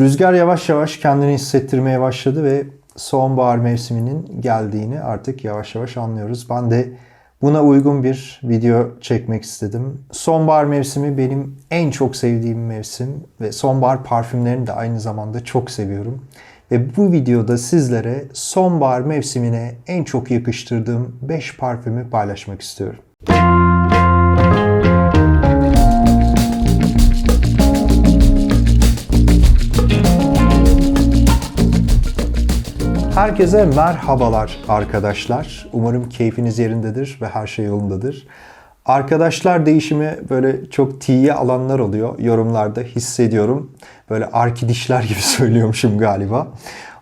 Rüzgar yavaş yavaş kendini hissettirmeye başladı ve sonbahar mevsiminin geldiğini artık yavaş yavaş anlıyoruz. Ben de buna uygun bir video çekmek istedim. Sonbahar mevsimi benim en çok sevdiğim mevsim ve sonbahar parfümlerini de aynı zamanda çok seviyorum. Ve bu videoda sizlere sonbahar mevsimine en çok yakıştırdığım 5 parfümü paylaşmak istiyorum. Herkese merhabalar arkadaşlar. Umarım keyfiniz yerindedir ve her şey yolundadır. Arkadaşlar değişimi böyle çok tiye alanlar oluyor. Yorumlarda hissediyorum. Böyle arkidişler gibi söylüyormuşum galiba.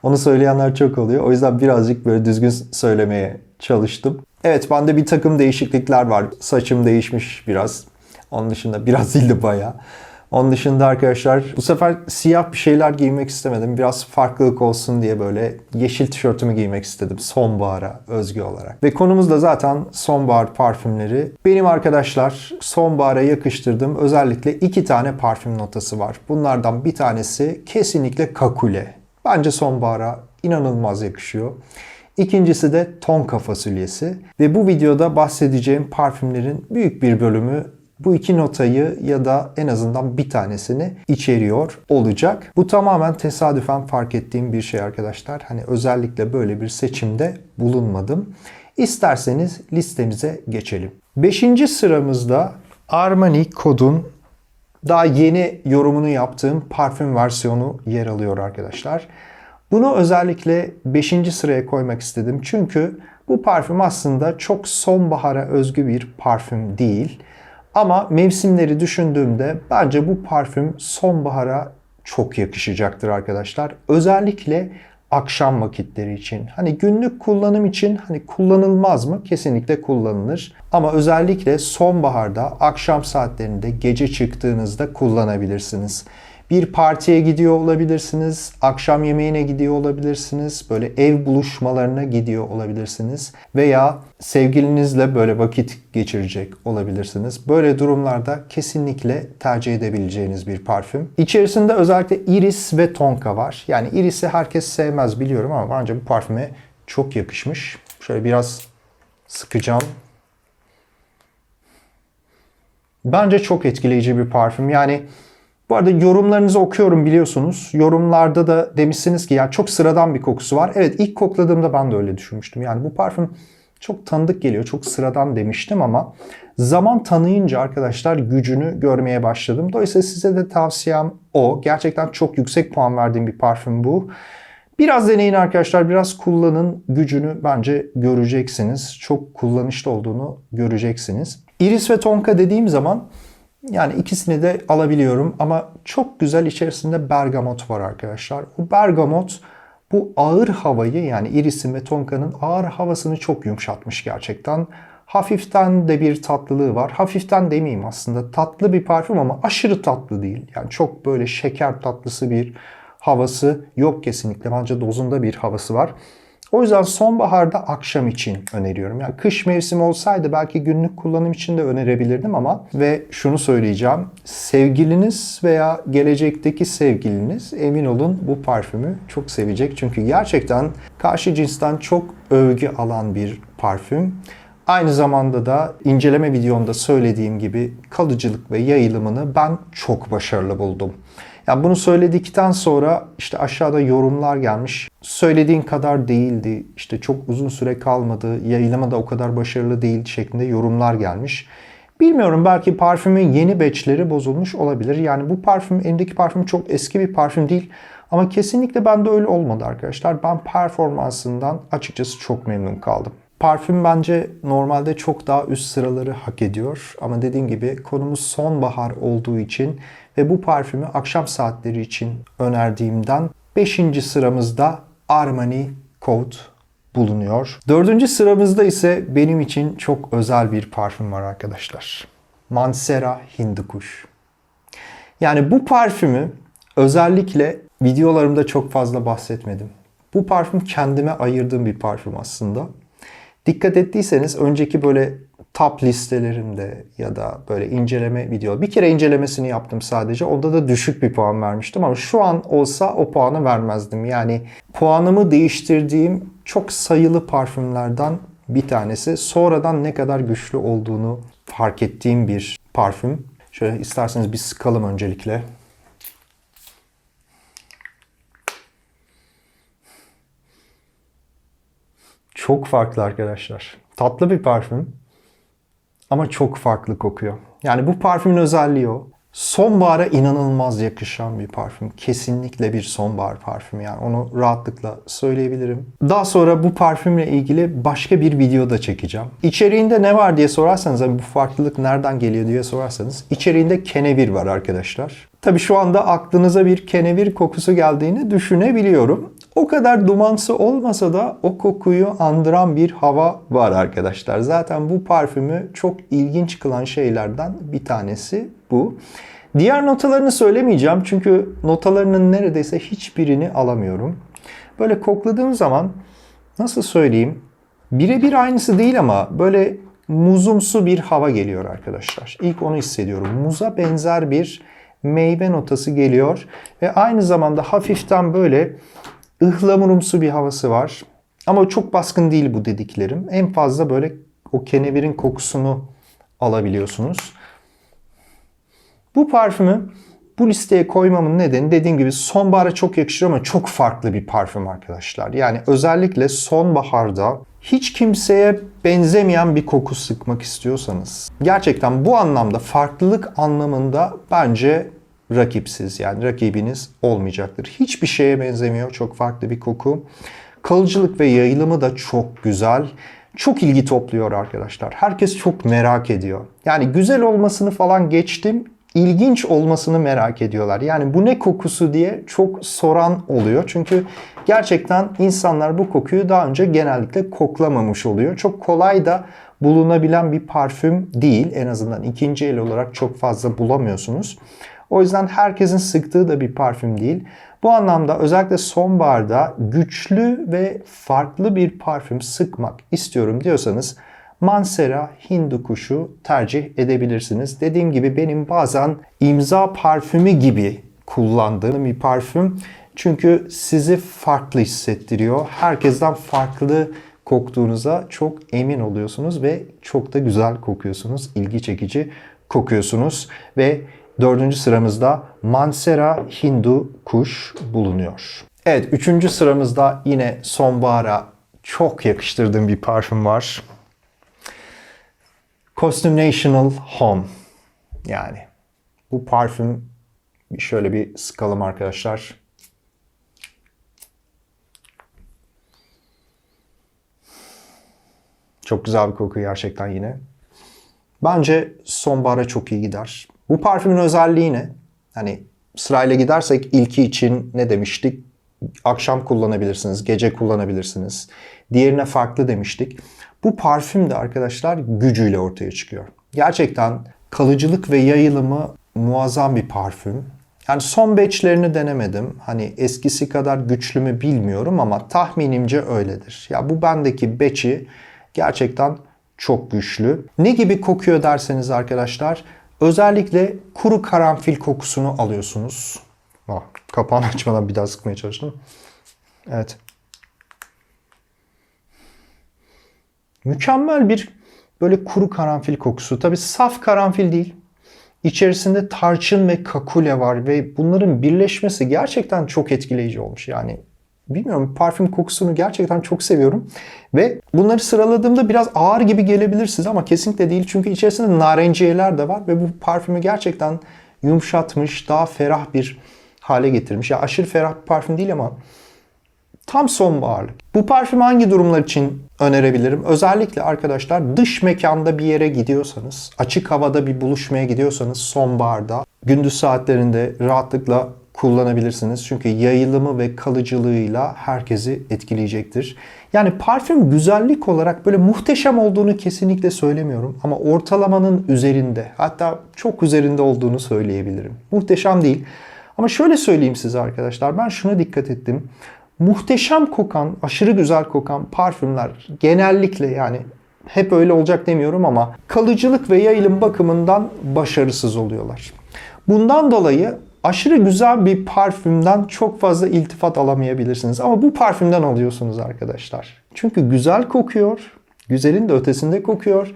Onu söyleyenler çok oluyor. O yüzden birazcık böyle düzgün söylemeye çalıştım. Evet bende bir takım değişiklikler var. Saçım değişmiş biraz. Onun dışında biraz değil de bayağı. Onun dışında arkadaşlar bu sefer siyah bir şeyler giymek istemedim. Biraz farklılık olsun diye böyle yeşil tişörtümü giymek istedim sonbahara özgü olarak. Ve konumuz da zaten sonbahar parfümleri. Benim arkadaşlar sonbahara yakıştırdığım özellikle iki tane parfüm notası var. Bunlardan bir tanesi kesinlikle kakule. Bence sonbahara inanılmaz yakışıyor. İkincisi de tonka fasulyesi. Ve bu videoda bahsedeceğim parfümlerin büyük bir bölümü bu iki notayı ya da en azından bir tanesini içeriyor olacak. Bu tamamen tesadüfen fark ettiğim bir şey arkadaşlar. Hani özellikle böyle bir seçimde bulunmadım. İsterseniz listemize geçelim. Beşinci sıramızda Armani Code'un daha yeni yorumunu yaptığım parfüm versiyonu yer alıyor arkadaşlar. Bunu özellikle 5. sıraya koymak istedim. Çünkü bu parfüm aslında çok sonbahara özgü bir parfüm değil. Ama mevsimleri düşündüğümde bence bu parfüm sonbahara çok yakışacaktır arkadaşlar. Özellikle akşam vakitleri için. Hani günlük kullanım için hani kullanılmaz mı? Kesinlikle kullanılır. Ama özellikle sonbaharda akşam saatlerinde gece çıktığınızda kullanabilirsiniz. Bir partiye gidiyor olabilirsiniz, akşam yemeğine gidiyor olabilirsiniz, böyle ev buluşmalarına gidiyor olabilirsiniz veya sevgilinizle böyle vakit geçirecek olabilirsiniz. Böyle durumlarda kesinlikle tercih edebileceğiniz bir parfüm. İçerisinde özellikle iris ve tonka var. Yani irisi herkes sevmez biliyorum ama bence bu parfüme çok yakışmış. Şöyle biraz sıkacağım. Bence çok etkileyici bir parfüm. Yani bu arada yorumlarınızı okuyorum biliyorsunuz. Yorumlarda da demişsiniz ki ya çok sıradan bir kokusu var. Evet ilk kokladığımda ben de öyle düşünmüştüm. Yani bu parfüm çok tanıdık geliyor, çok sıradan demiştim ama zaman tanıyınca arkadaşlar gücünü görmeye başladım. Dolayısıyla size de tavsiyem o. Gerçekten çok yüksek puan verdiğim bir parfüm bu. Biraz deneyin arkadaşlar, biraz kullanın. Gücünü bence göreceksiniz. Çok kullanışlı olduğunu göreceksiniz. Iris ve Tonka dediğim zaman yani ikisini de alabiliyorum ama çok güzel içerisinde bergamot var arkadaşlar. Bu bergamot bu ağır havayı yani irisin ve tonkanın ağır havasını çok yumuşatmış gerçekten. Hafiften de bir tatlılığı var. Hafiften demeyeyim aslında. Tatlı bir parfüm ama aşırı tatlı değil. Yani çok böyle şeker tatlısı bir havası yok kesinlikle. Bence dozunda bir havası var. O yüzden sonbaharda akşam için öneriyorum. Yani kış mevsimi olsaydı belki günlük kullanım için de önerebilirdim ama ve şunu söyleyeceğim. Sevgiliniz veya gelecekteki sevgiliniz emin olun bu parfümü çok sevecek. Çünkü gerçekten karşı cinsten çok övgü alan bir parfüm. Aynı zamanda da inceleme videomda söylediğim gibi kalıcılık ve yayılımını ben çok başarılı buldum. Yani bunu söyledikten sonra işte aşağıda yorumlar gelmiş. Söylediğin kadar değildi, işte çok uzun süre kalmadı, yayılama da o kadar başarılı değil şeklinde yorumlar gelmiş. Bilmiyorum belki parfümün yeni batchleri bozulmuş olabilir. Yani bu parfüm, elimdeki parfüm çok eski bir parfüm değil. Ama kesinlikle bende öyle olmadı arkadaşlar. Ben performansından açıkçası çok memnun kaldım. Parfüm bence normalde çok daha üst sıraları hak ediyor. Ama dediğim gibi konumuz sonbahar olduğu için ve bu parfümü akşam saatleri için önerdiğimden 5. sıramızda Armani Code bulunuyor. 4. sıramızda ise benim için çok özel bir parfüm var arkadaşlar. Mansera Hindikuş. Yani bu parfümü özellikle videolarımda çok fazla bahsetmedim. Bu parfüm kendime ayırdığım bir parfüm aslında. Dikkat ettiyseniz önceki böyle top listelerimde ya da böyle inceleme video bir kere incelemesini yaptım sadece. Onda da düşük bir puan vermiştim ama şu an olsa o puanı vermezdim. Yani puanımı değiştirdiğim çok sayılı parfümlerden bir tanesi. Sonradan ne kadar güçlü olduğunu fark ettiğim bir parfüm. Şöyle isterseniz bir sıkalım öncelikle. Çok farklı arkadaşlar. Tatlı bir parfüm ama çok farklı kokuyor. Yani bu parfümün özelliği o. Sonbahara inanılmaz yakışan bir parfüm. Kesinlikle bir sonbahar parfümü yani onu rahatlıkla söyleyebilirim. Daha sonra bu parfümle ilgili başka bir video da çekeceğim. İçeriğinde ne var diye sorarsanız, hani bu farklılık nereden geliyor diye sorarsanız içeriğinde kenevir var arkadaşlar. Tabii şu anda aklınıza bir kenevir kokusu geldiğini düşünebiliyorum. O kadar dumansı olmasa da o kokuyu andıran bir hava var arkadaşlar. Zaten bu parfümü çok ilginç kılan şeylerden bir tanesi bu. Diğer notalarını söylemeyeceğim çünkü notalarının neredeyse hiçbirini alamıyorum. Böyle kokladığım zaman nasıl söyleyeyim birebir aynısı değil ama böyle muzumsu bir hava geliyor arkadaşlar. İlk onu hissediyorum. Muza benzer bir meyve notası geliyor ve aynı zamanda hafiften böyle ıhlamurumsu bir havası var. Ama çok baskın değil bu dediklerim. En fazla böyle o kenevirin kokusunu alabiliyorsunuz. Bu parfümü bu listeye koymamın nedeni dediğim gibi sonbahara çok yakışır ama çok farklı bir parfüm arkadaşlar. Yani özellikle sonbaharda hiç kimseye benzemeyen bir koku sıkmak istiyorsanız gerçekten bu anlamda farklılık anlamında bence rakipsiz yani rakibiniz olmayacaktır. Hiçbir şeye benzemiyor. Çok farklı bir koku. Kalıcılık ve yayılımı da çok güzel. Çok ilgi topluyor arkadaşlar. Herkes çok merak ediyor. Yani güzel olmasını falan geçtim. İlginç olmasını merak ediyorlar. Yani bu ne kokusu diye çok soran oluyor. Çünkü gerçekten insanlar bu kokuyu daha önce genellikle koklamamış oluyor. Çok kolay da bulunabilen bir parfüm değil. En azından ikinci el olarak çok fazla bulamıyorsunuz. O yüzden herkesin sıktığı da bir parfüm değil. Bu anlamda özellikle sonbaharda güçlü ve farklı bir parfüm sıkmak istiyorum diyorsanız Mansera Hindu kuşu tercih edebilirsiniz. Dediğim gibi benim bazen imza parfümü gibi kullandığım bir parfüm. Çünkü sizi farklı hissettiriyor. Herkesten farklı koktuğunuza çok emin oluyorsunuz ve çok da güzel kokuyorsunuz. İlgi çekici kokuyorsunuz ve Dördüncü sıramızda Mansera Hindu kuş bulunuyor. Evet, üçüncü sıramızda yine sonbahara çok yakıştırdığım bir parfüm var. Costume National Home. Yani bu parfüm şöyle bir sıkalım arkadaşlar. Çok güzel bir koku gerçekten yine. Bence sonbahara çok iyi gider. Bu parfümün özelliği ne? Hani sırayla gidersek ilki için ne demiştik? Akşam kullanabilirsiniz, gece kullanabilirsiniz. Diğerine farklı demiştik. Bu parfüm de arkadaşlar gücüyle ortaya çıkıyor. Gerçekten kalıcılık ve yayılımı muazzam bir parfüm. Yani son batchlerini denemedim. Hani eskisi kadar güçlü mü bilmiyorum ama tahminimce öyledir. Ya bu bendeki batch'i gerçekten çok güçlü. Ne gibi kokuyor derseniz arkadaşlar özellikle kuru karanfil kokusunu alıyorsunuz. Ah, kapağını açmadan bir daha sıkmaya çalıştım. Evet. Mükemmel bir böyle kuru karanfil kokusu. Tabi saf karanfil değil. İçerisinde tarçın ve kakule var ve bunların birleşmesi gerçekten çok etkileyici olmuş. Yani bilmiyorum parfüm kokusunu gerçekten çok seviyorum. Ve bunları sıraladığımda biraz ağır gibi gelebilir size ama kesinlikle değil. Çünkü içerisinde narenciyeler de var ve bu parfümü gerçekten yumuşatmış, daha ferah bir hale getirmiş. Ya aşırı ferah bir parfüm değil ama tam sonbaharlık. Bu parfümü hangi durumlar için önerebilirim? Özellikle arkadaşlar dış mekanda bir yere gidiyorsanız, açık havada bir buluşmaya gidiyorsanız sonbaharda, gündüz saatlerinde rahatlıkla kullanabilirsiniz. Çünkü yayılımı ve kalıcılığıyla herkesi etkileyecektir. Yani parfüm güzellik olarak böyle muhteşem olduğunu kesinlikle söylemiyorum. Ama ortalamanın üzerinde hatta çok üzerinde olduğunu söyleyebilirim. Muhteşem değil. Ama şöyle söyleyeyim size arkadaşlar ben şuna dikkat ettim. Muhteşem kokan, aşırı güzel kokan parfümler genellikle yani hep öyle olacak demiyorum ama kalıcılık ve yayılım bakımından başarısız oluyorlar. Bundan dolayı aşırı güzel bir parfümden çok fazla iltifat alamayabilirsiniz. Ama bu parfümden alıyorsunuz arkadaşlar. Çünkü güzel kokuyor, güzelin de ötesinde kokuyor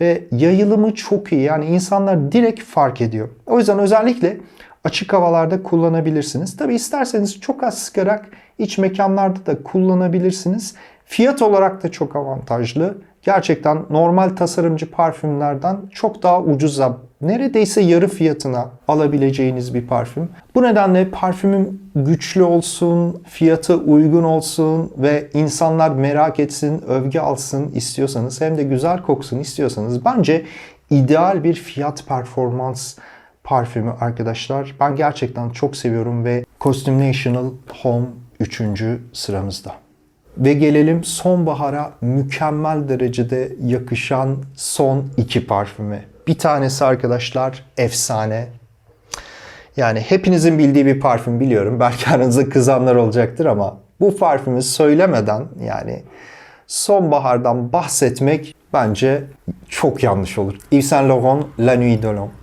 ve yayılımı çok iyi. Yani insanlar direkt fark ediyor. O yüzden özellikle açık havalarda kullanabilirsiniz. Tabi isterseniz çok az sıkarak iç mekanlarda da kullanabilirsiniz. Fiyat olarak da çok avantajlı. Gerçekten normal tasarımcı parfümlerden çok daha ucuza, neredeyse yarı fiyatına alabileceğiniz bir parfüm. Bu nedenle parfümüm güçlü olsun, fiyatı uygun olsun ve insanlar merak etsin, övgü alsın istiyorsanız hem de güzel koksun istiyorsanız bence ideal bir fiyat performans parfümü arkadaşlar. Ben gerçekten çok seviyorum ve National Home 3. sıramızda. Ve gelelim sonbahara mükemmel derecede yakışan son iki parfüme. Bir tanesi arkadaşlar efsane. Yani hepinizin bildiği bir parfüm biliyorum. Belki aranızda kızanlar olacaktır ama bu parfümü söylemeden yani sonbahardan bahsetmek bence çok yanlış olur. Yves Saint Laurent La Nuit de l'Homme.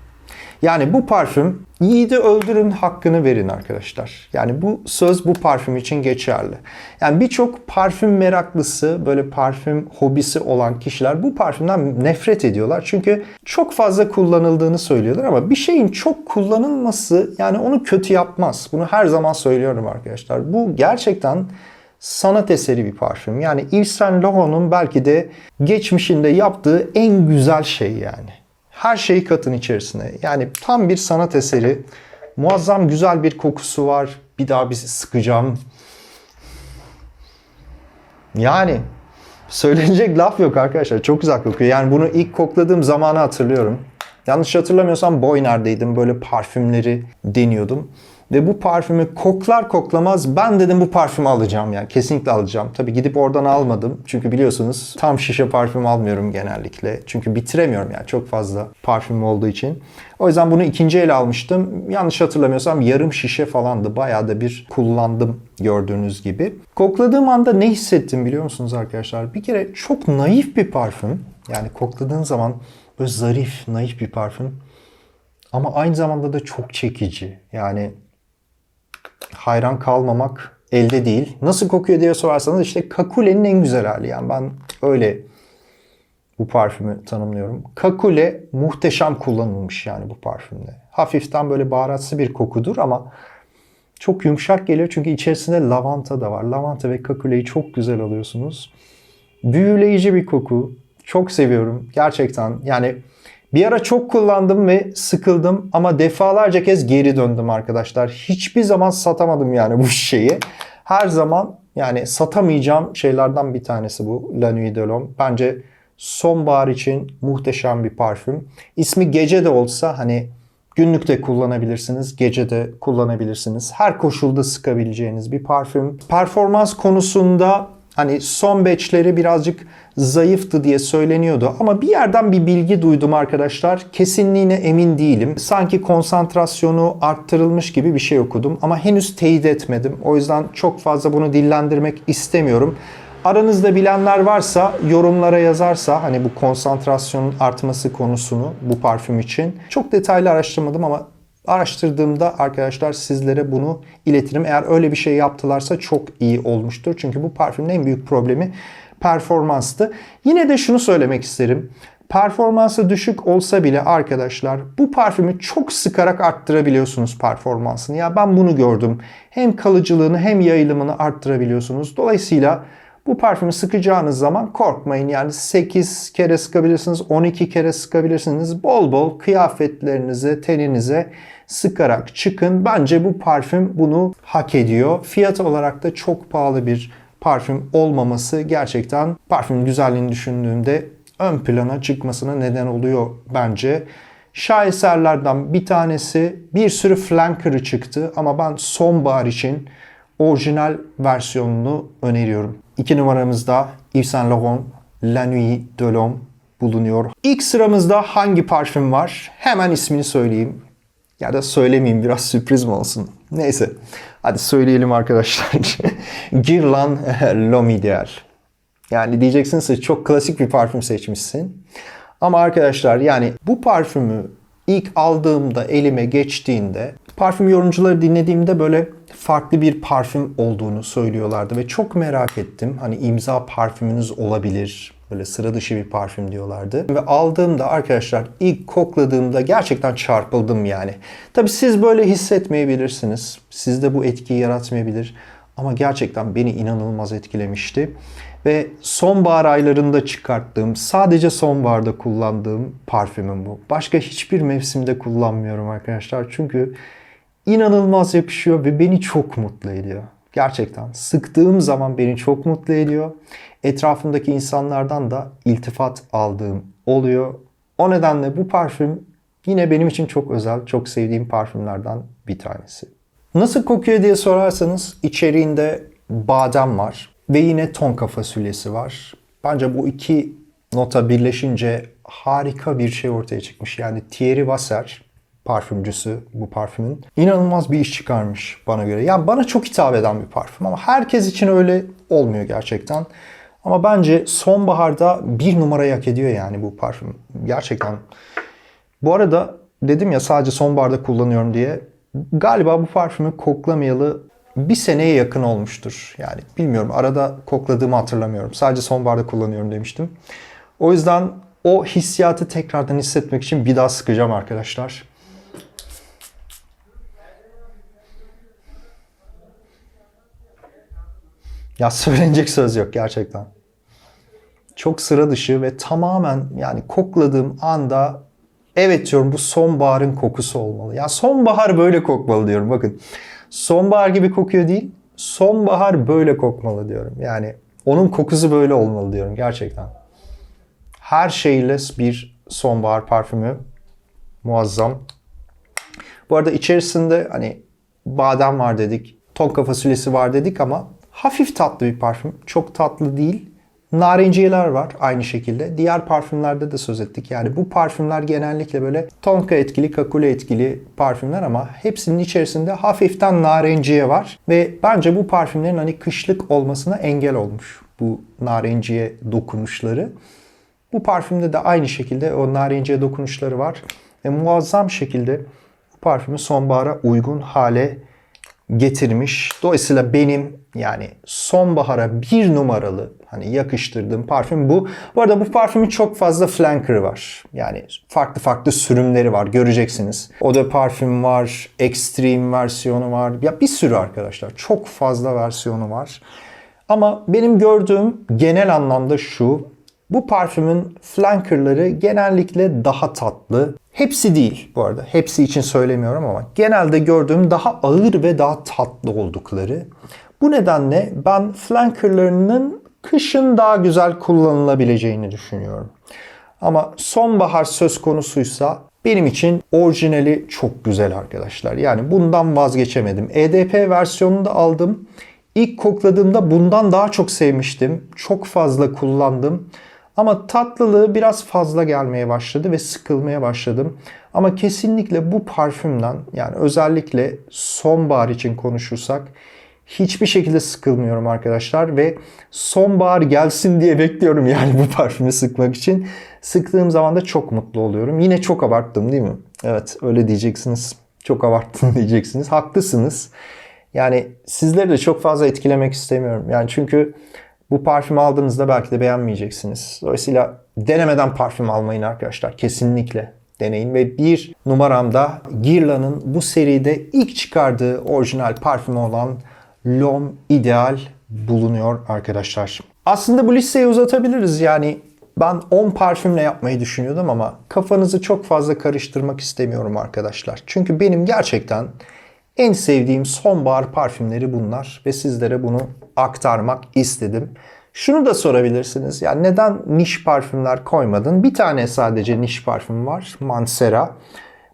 Yani bu parfüm yiğidi öldürün hakkını verin arkadaşlar. Yani bu söz bu parfüm için geçerli. Yani birçok parfüm meraklısı, böyle parfüm hobisi olan kişiler bu parfümden nefret ediyorlar. Çünkü çok fazla kullanıldığını söylüyorlar ama bir şeyin çok kullanılması yani onu kötü yapmaz. Bunu her zaman söylüyorum arkadaşlar. Bu gerçekten sanat eseri bir parfüm. Yani Yves Saint Laurent'un belki de geçmişinde yaptığı en güzel şey yani. Her şeyi katın içerisine. Yani tam bir sanat eseri. Muazzam güzel bir kokusu var. Bir daha bizi sıkacağım. Yani söylenecek laf yok arkadaşlar. Çok güzel kokuyor. Yani bunu ilk kokladığım zamanı hatırlıyorum. Yanlış hatırlamıyorsam Boyner'deydim. Böyle parfümleri deniyordum. Ve bu parfümü koklar koklamaz ben dedim bu parfümü alacağım yani kesinlikle alacağım. Tabi gidip oradan almadım. Çünkü biliyorsunuz tam şişe parfüm almıyorum genellikle. Çünkü bitiremiyorum yani çok fazla parfüm olduğu için. O yüzden bunu ikinci el almıştım. Yanlış hatırlamıyorsam yarım şişe falandı. Bayağı da bir kullandım gördüğünüz gibi. Kokladığım anda ne hissettim biliyor musunuz arkadaşlar? Bir kere çok naif bir parfüm. Yani kokladığın zaman böyle zarif, naif bir parfüm. Ama aynı zamanda da çok çekici. Yani hayran kalmamak elde değil. Nasıl kokuyor diye sorarsanız işte kakulenin en güzel hali. Yani ben öyle bu parfümü tanımlıyorum. Kakule muhteşem kullanılmış yani bu parfümde. Hafiften böyle baharatsı bir kokudur ama çok yumuşak geliyor çünkü içerisinde lavanta da var. Lavanta ve kakuleyi çok güzel alıyorsunuz. Büyüleyici bir koku. Çok seviyorum gerçekten. Yani bir ara çok kullandım ve sıkıldım ama defalarca kez geri döndüm arkadaşlar. Hiçbir zaman satamadım yani bu şeyi. Her zaman yani satamayacağım şeylerden bir tanesi bu La Nuit de l'Homme. Bence sonbahar için muhteşem bir parfüm. İsmi gece de olsa hani günlük de kullanabilirsiniz, gece de kullanabilirsiniz. Her koşulda sıkabileceğiniz bir parfüm. Performans konusunda Hani son batchleri birazcık zayıftı diye söyleniyordu ama bir yerden bir bilgi duydum arkadaşlar. Kesinliğine emin değilim. Sanki konsantrasyonu arttırılmış gibi bir şey okudum ama henüz teyit etmedim. O yüzden çok fazla bunu dillendirmek istemiyorum. Aranızda bilenler varsa yorumlara yazarsa hani bu konsantrasyonun artması konusunu bu parfüm için çok detaylı araştırmadım ama Araştırdığımda arkadaşlar sizlere bunu iletirim. Eğer öyle bir şey yaptılarsa çok iyi olmuştur. Çünkü bu parfümün en büyük problemi performanstı. Yine de şunu söylemek isterim. Performansı düşük olsa bile arkadaşlar bu parfümü çok sıkarak arttırabiliyorsunuz performansını. Ya ben bunu gördüm. Hem kalıcılığını hem yayılımını arttırabiliyorsunuz. Dolayısıyla bu parfümü sıkacağınız zaman korkmayın. Yani 8 kere sıkabilirsiniz, 12 kere sıkabilirsiniz. Bol bol kıyafetlerinize, teninize sıkarak çıkın. Bence bu parfüm bunu hak ediyor. Fiyat olarak da çok pahalı bir parfüm olmaması gerçekten parfümün güzelliğini düşündüğümde ön plana çıkmasına neden oluyor bence. Şaheserlerden bir tanesi bir sürü flanker'ı çıktı ama ben sonbahar için orijinal versiyonunu öneriyorum. İki numaramızda Yves Saint Laurent La Nuit de l'Homme bulunuyor. İlk sıramızda hangi parfüm var? Hemen ismini söyleyeyim. Ya da söylemeyeyim biraz sürpriz mi olsun? Neyse. Hadi söyleyelim arkadaşlar. Guerlain L'Homme Ideal. Yani diyeceksiniz çok klasik bir parfüm seçmişsin. Ama arkadaşlar yani bu parfümü ilk aldığımda elime geçtiğinde parfüm yorumcuları dinlediğimde böyle farklı bir parfüm olduğunu söylüyorlardı ve çok merak ettim. Hani imza parfümünüz olabilir. Böyle sıra dışı bir parfüm diyorlardı. Ve aldığımda arkadaşlar ilk kokladığımda gerçekten çarpıldım yani. Tabi siz böyle hissetmeyebilirsiniz. Sizde bu etkiyi yaratmayabilir. Ama gerçekten beni inanılmaz etkilemişti. Ve sonbahar aylarında çıkarttığım, sadece sonbaharda kullandığım parfümüm bu. Başka hiçbir mevsimde kullanmıyorum arkadaşlar. Çünkü inanılmaz yakışıyor ve beni çok mutlu ediyor. Gerçekten sıktığım zaman beni çok mutlu ediyor. Etrafımdaki insanlardan da iltifat aldığım oluyor. O nedenle bu parfüm yine benim için çok özel, çok sevdiğim parfümlerden bir tanesi. Nasıl kokuyor diye sorarsanız içeriğinde badem var ve yine tonka fasulyesi var. Bence bu iki nota birleşince harika bir şey ortaya çıkmış. Yani Thierry Vasser parfümcüsü bu parfümün inanılmaz bir iş çıkarmış bana göre. Yani bana çok hitap eden bir parfüm ama herkes için öyle olmuyor gerçekten. Ama bence sonbaharda bir numarayı hak ediyor yani bu parfüm. Gerçekten. Bu arada dedim ya sadece sonbaharda kullanıyorum diye. Galiba bu parfümü koklamayalı bir seneye yakın olmuştur. Yani bilmiyorum arada kokladığımı hatırlamıyorum. Sadece sonbaharda kullanıyorum demiştim. O yüzden o hissiyatı tekrardan hissetmek için bir daha sıkacağım arkadaşlar. Ya söylenecek söz yok gerçekten. Çok sıra dışı ve tamamen yani kokladığım anda evet diyorum bu sonbaharın kokusu olmalı. Ya sonbahar böyle kokmalı diyorum bakın. Sonbahar gibi kokuyor değil. Sonbahar böyle kokmalı diyorum. Yani onun kokusu böyle olmalı diyorum gerçekten. Her şeyle bir sonbahar parfümü muazzam. Bu arada içerisinde hani badem var dedik, tonka fasulyesi var dedik ama hafif tatlı bir parfüm. Çok tatlı değil. Narenciyeler var aynı şekilde. Diğer parfümlerde de söz ettik. Yani bu parfümler genellikle böyle tonka etkili, kakule etkili parfümler ama hepsinin içerisinde hafiften narenciye var. Ve bence bu parfümlerin hani kışlık olmasına engel olmuş bu narenciye dokunuşları. Bu parfümde de aynı şekilde o narenciye dokunuşları var. Ve muazzam şekilde bu parfümü sonbahara uygun hale getirmiş. Dolayısıyla benim yani sonbahara bir numaralı hani yakıştırdığım parfüm bu. Bu arada bu parfümün çok fazla flanker var. Yani farklı farklı sürümleri var göreceksiniz. O da parfüm var, extreme versiyonu var. Ya bir sürü arkadaşlar çok fazla versiyonu var. Ama benim gördüğüm genel anlamda şu. Bu parfümün flankerları genellikle daha tatlı. Hepsi değil bu arada. Hepsi için söylemiyorum ama genelde gördüğüm daha ağır ve daha tatlı oldukları. Bu nedenle ben flankerlarının kışın daha güzel kullanılabileceğini düşünüyorum. Ama sonbahar söz konusuysa benim için orijinali çok güzel arkadaşlar. Yani bundan vazgeçemedim. EDP versiyonunu da aldım. İlk kokladığımda bundan daha çok sevmiştim. Çok fazla kullandım. Ama tatlılığı biraz fazla gelmeye başladı ve sıkılmaya başladım. Ama kesinlikle bu parfümden yani özellikle sonbahar için konuşursak hiçbir şekilde sıkılmıyorum arkadaşlar ve sonbahar gelsin diye bekliyorum yani bu parfümü sıkmak için. Sıktığım zaman da çok mutlu oluyorum. Yine çok abarttım değil mi? Evet öyle diyeceksiniz. Çok abarttım diyeceksiniz. Haklısınız. Yani sizleri de çok fazla etkilemek istemiyorum. Yani çünkü bu parfümü aldığınızda belki de beğenmeyeceksiniz. Dolayısıyla denemeden parfüm almayın arkadaşlar. Kesinlikle deneyin. Ve bir numaramda Guerlain'ın bu seride ilk çıkardığı orijinal parfümü olan L'Homme Ideal bulunuyor arkadaşlar. Aslında bu listeyi uzatabiliriz. Yani ben 10 parfümle yapmayı düşünüyordum ama kafanızı çok fazla karıştırmak istemiyorum arkadaşlar. Çünkü benim gerçekten en sevdiğim sonbahar parfümleri bunlar ve sizlere bunu aktarmak istedim. Şunu da sorabilirsiniz. Yani neden niş parfümler koymadın? Bir tane sadece niş parfüm var. Mansera.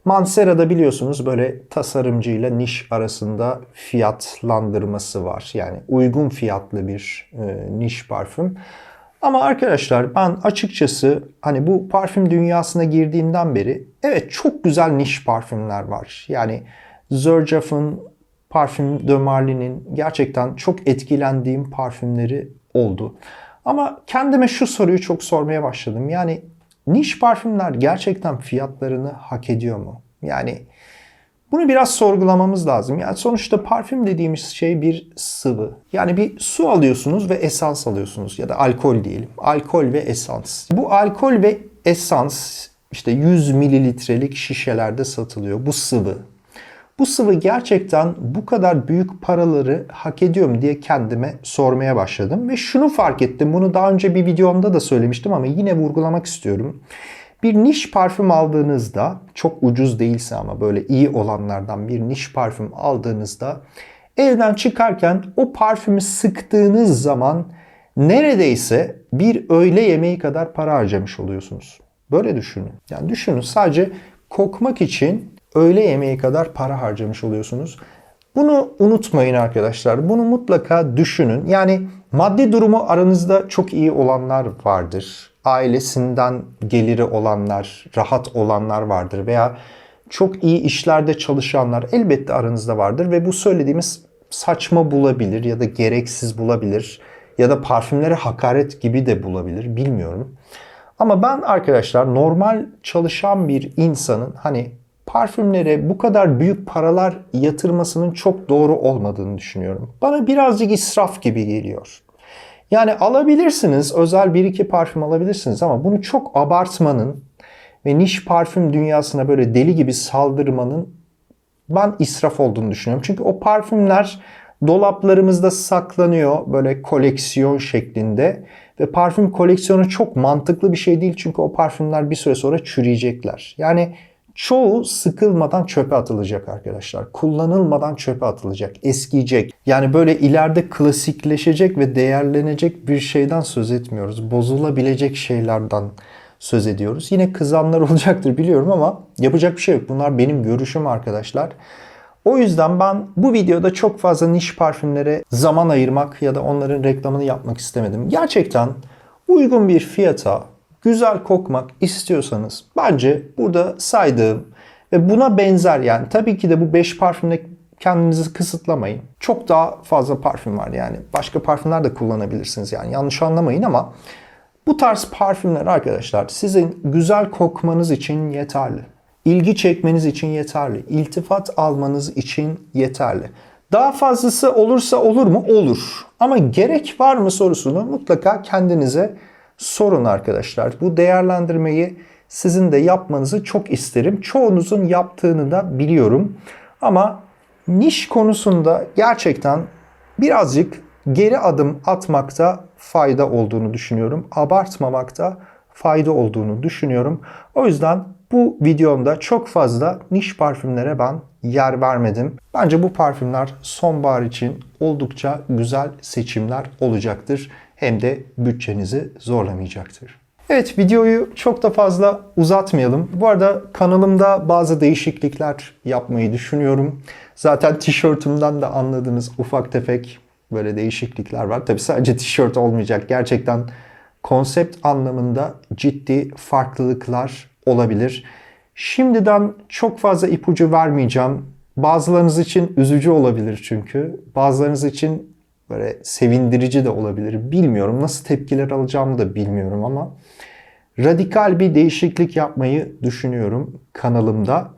Mansera'da biliyorsunuz böyle tasarımcıyla niş arasında fiyatlandırması var. Yani uygun fiyatlı bir e, niş parfüm. Ama arkadaşlar ben açıkçası hani bu parfüm dünyasına girdiğimden beri evet çok güzel niş parfümler var. Yani Zerjoff'un Parfüm de Marly'nin gerçekten çok etkilendiğim parfümleri oldu. Ama kendime şu soruyu çok sormaya başladım. Yani niş parfümler gerçekten fiyatlarını hak ediyor mu? Yani bunu biraz sorgulamamız lazım. Yani sonuçta parfüm dediğimiz şey bir sıvı. Yani bir su alıyorsunuz ve esans alıyorsunuz ya da alkol diyelim. Alkol ve esans. Bu alkol ve esans işte 100 mililitrelik şişelerde satılıyor. Bu sıvı. Bu sıvı gerçekten bu kadar büyük paraları hak ediyor mu diye kendime sormaya başladım. Ve şunu fark ettim. Bunu daha önce bir videomda da söylemiştim ama yine vurgulamak istiyorum. Bir niş parfüm aldığınızda çok ucuz değilse ama böyle iyi olanlardan bir niş parfüm aldığınızda evden çıkarken o parfümü sıktığınız zaman neredeyse bir öğle yemeği kadar para harcamış oluyorsunuz. Böyle düşünün. Yani düşünün sadece kokmak için öğle yemeği kadar para harcamış oluyorsunuz. Bunu unutmayın arkadaşlar. Bunu mutlaka düşünün. Yani maddi durumu aranızda çok iyi olanlar vardır. Ailesinden geliri olanlar, rahat olanlar vardır veya çok iyi işlerde çalışanlar elbette aranızda vardır ve bu söylediğimiz saçma bulabilir ya da gereksiz bulabilir ya da parfümlere hakaret gibi de bulabilir bilmiyorum. Ama ben arkadaşlar normal çalışan bir insanın hani parfümlere bu kadar büyük paralar yatırmasının çok doğru olmadığını düşünüyorum. Bana birazcık israf gibi geliyor. Yani alabilirsiniz, özel bir iki parfüm alabilirsiniz ama bunu çok abartmanın ve niş parfüm dünyasına böyle deli gibi saldırmanın ben israf olduğunu düşünüyorum. Çünkü o parfümler dolaplarımızda saklanıyor böyle koleksiyon şeklinde ve parfüm koleksiyonu çok mantıklı bir şey değil çünkü o parfümler bir süre sonra çürüyecekler. Yani çoğu sıkılmadan çöpe atılacak arkadaşlar. Kullanılmadan çöpe atılacak, eskiyecek. Yani böyle ileride klasikleşecek ve değerlenecek bir şeyden söz etmiyoruz. Bozulabilecek şeylerden söz ediyoruz. Yine kızanlar olacaktır biliyorum ama yapacak bir şey yok. Bunlar benim görüşüm arkadaşlar. O yüzden ben bu videoda çok fazla niş parfümlere zaman ayırmak ya da onların reklamını yapmak istemedim. Gerçekten uygun bir fiyata güzel kokmak istiyorsanız bence burada saydığım ve buna benzer yani tabii ki de bu 5 parfümle kendinizi kısıtlamayın. Çok daha fazla parfüm var yani. Başka parfümler de kullanabilirsiniz yani yanlış anlamayın ama bu tarz parfümler arkadaşlar sizin güzel kokmanız için yeterli. İlgi çekmeniz için yeterli. İltifat almanız için yeterli. Daha fazlası olursa olur mu? Olur. Ama gerek var mı sorusunu mutlaka kendinize sorun arkadaşlar. Bu değerlendirmeyi sizin de yapmanızı çok isterim. Çoğunuzun yaptığını da biliyorum. Ama niş konusunda gerçekten birazcık geri adım atmakta fayda olduğunu düşünüyorum. Abartmamakta fayda olduğunu düşünüyorum. O yüzden bu videomda çok fazla niş parfümlere ben yer vermedim. Bence bu parfümler sonbahar için oldukça güzel seçimler olacaktır. Hem de bütçenizi zorlamayacaktır. Evet videoyu çok da fazla uzatmayalım. Bu arada kanalımda bazı değişiklikler yapmayı düşünüyorum. Zaten tişörtümden de anladığınız ufak tefek böyle değişiklikler var. Tabi sadece tişört olmayacak. Gerçekten konsept anlamında ciddi farklılıklar olabilir. Şimdiden çok fazla ipucu vermeyeceğim. Bazılarınız için üzücü olabilir çünkü. Bazılarınız için böyle sevindirici de olabilir. Bilmiyorum. Nasıl tepkiler alacağımı da bilmiyorum ama radikal bir değişiklik yapmayı düşünüyorum kanalımda.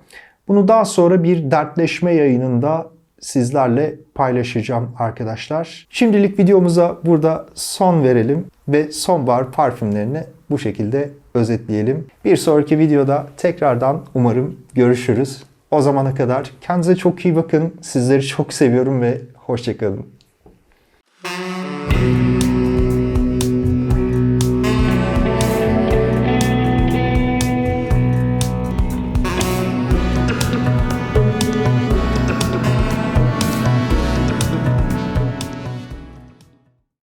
Bunu daha sonra bir dertleşme yayınında sizlerle paylaşacağım arkadaşlar. Şimdilik videomuza burada son verelim ve sonbahar parfümlerini bu şekilde özetleyelim. Bir sonraki videoda tekrardan umarım görüşürüz. O zamana kadar kendinize çok iyi bakın. Sizleri çok seviyorum ve hoşçakalın. Thank you.